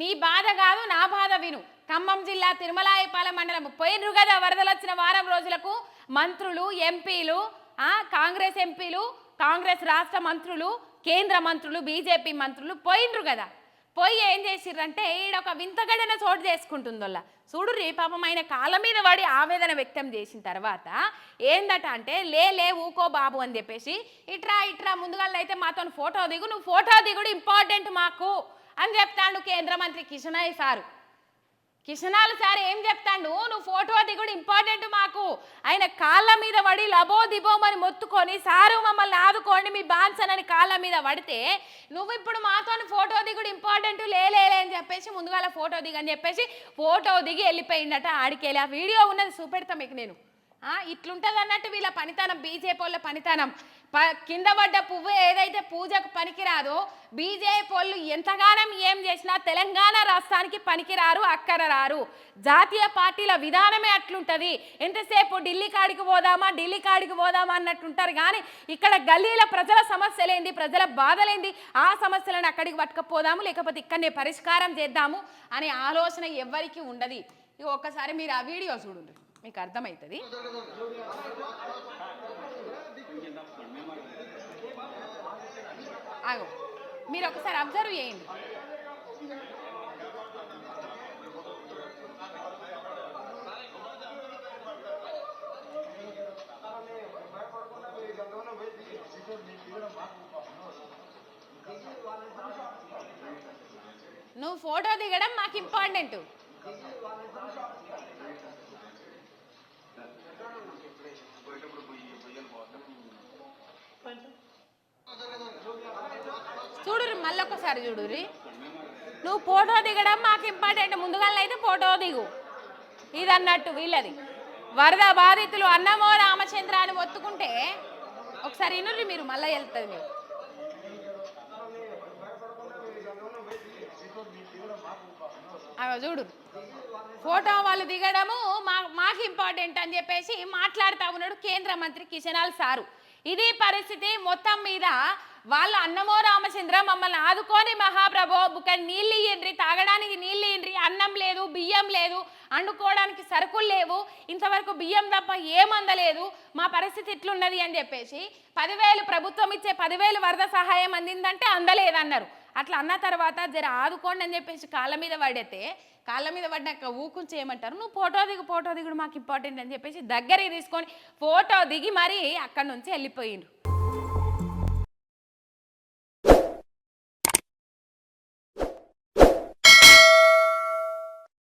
నీ బాధ కాదు నా బాధ విను. ఖమ్మం జిల్లా తిరుమలాయపాలెం మండలం పోయినరు కదా వరదలు వచ్చిన వారం రోజులకు మంత్రులు ఎంపీలు కాంగ్రెస్ ఎంపీలు కాంగ్రెస్ రాష్ట్ర మంత్రులు కేంద్ర మంత్రులు బీజేపీ మంత్రులు పోయినరు కదా. పోయి ఏం చేసిర్రంటే ఈడ ఒక వింతగడన చోటు చేసుకుంటుందోళ్ళ. చూడు రే పాపం ఆయన కాళ్ళ మీద పడి ఆవేదన వ్యక్తం చేసిన తర్వాత ఏందట అంటే లే లే ఊకో బాబు అని చెప్పేసి ఇట్రా ఇట్రా ముందుగా అయితే మాతో ఫోటో దిగు నువ్వు ఫోటో దిగుడు ఇంపార్టెంట్ మాకు. అని చెప్తాడు కేంద్ర మంత్రి కిషనాయ్ సారు. కిషనాలు సార్ ఏం చెప్తాడు? నువ్వు ఫోటో దిగుడు ఇంపార్టెంట్ మాకు. ఆయన కాళ్ళ మీద పడి లబో దిబోమని మొత్తుకొని సారు మమ్మల్ని ఆదుకోండి మీ బాన్సనని కాళ్ళ మీద పడితే నువ్వు ఇప్పుడు మాతో ఫోటో దిగుడు ఇంపార్టెంట్ లేలే అని చెప్పేసి ముందుగాల ఫోటో దిగని చెప్పేసి ఫోటో దిగి వెళ్ళిపోయిందట ఆడికెళ్ళి. ఆ వీడియో ఉన్నది చూపెడతా మీకు నేను. ఆ, ఇట్లుంటది అన్నట్టు వీళ్ళ పనితనం బీజేపీ వాళ్ళ పనితనం. కింద పడ్డ పువ్వు ఏదైతే పూజకు పనికిరాదో బీజేపీ వాళ్ళు ఎంతగానం ఏం చేసినా తెలంగాణ రాష్ట్రానికి పనికిరారు అక్కర రారు జాతీయ పార్టీల విధానమే అట్లుంటుంది. ఎంతసేపు ఢిల్లీ కాడికి పోదామా ఢిల్లీ కాడికి పోదామా అన్నట్టుంటారు. కానీ ఇక్కడ గల్లీల ప్రజల సమస్యలేంది ప్రజల బాధలేంది. ఆ సమస్యలను అక్కడికి పట్టుకపోదాము లేకపోతే ఇక్కడనే పరిష్కారం చేద్దాము అనే ఆలోచన ఎవ్వరికీ ఉండదు. ఒక్కసారి మీరు ఆ వీడియో చూడండి. మీకు అర్థమవుతుంది? ఆగో. మీరు ఒకసారి అబ్జర్వ్ చేయండి. నువ్వు ఫోటో దిగడం మాకు ఇంపార్టెంట్. మళ్ళీ ఒకసారి చూడురి నువ్వు ఫోటో దిగడం మాకు ఇంపార్టెంట్. ముందుగా అయితే ఫోటో దిగు. ఇది అన్నట్టు వీళ్ళది. వరద బాధితులు అన్నమో రామచంద్ర అని ఒత్తుకుంటే ఒకసారి ఇనుర్రి మీరు మళ్ళీ వెళ్తుంది మీరు. చూడు. ఫోటో వాళ్ళు దిగడము మా మాకు ఇంపార్టెంట్ అని చెప్పేసి మాట్లాడుతూ ఉన్నాడు కేంద్ర మంత్రి కిషనాల్ సారు. ఇది పరిస్థితి మొత్తం మీద వాళ్ళు అన్నమో రామచంద్ర మమ్మల్ని ఆదుకొని మహాప్రభో బుక్క నీళ్ళు ఇయ్యండ్రి తాగడానికి నీళ్ళు ఇయ్యండ్రి అన్నం లేదు బియ్యం లేదు వండుకోవడానికి సరుకులు లేవు ఇంతవరకు బియ్యం తప్ప ఏమందలేదు మా పరిస్థితి ఇట్లున్నది అని చెప్పేసి పదివేలు ప్రభుత్వం ఇచ్చే పదివేలు వరద సహాయం అందిందంటే అందలేదన్నారు. అట్లా అన్న తర్వాత జర ఆదుకోండి అని చెప్పేసి కాళ్ళ మీద పడితే కాళ్ళ మీద పడినాక ఊకుంచి ఏమంటారు నువ్వు ఫోటో దిగు ఫోటో దిగుడు మాకు ఇంపార్టెంట్ అని చెప్పేసి దగ్గరికి తీసుకొని ఫోటో దిగి మరీ అక్కడి నుంచి వెళ్ళిపోయిండ్రు.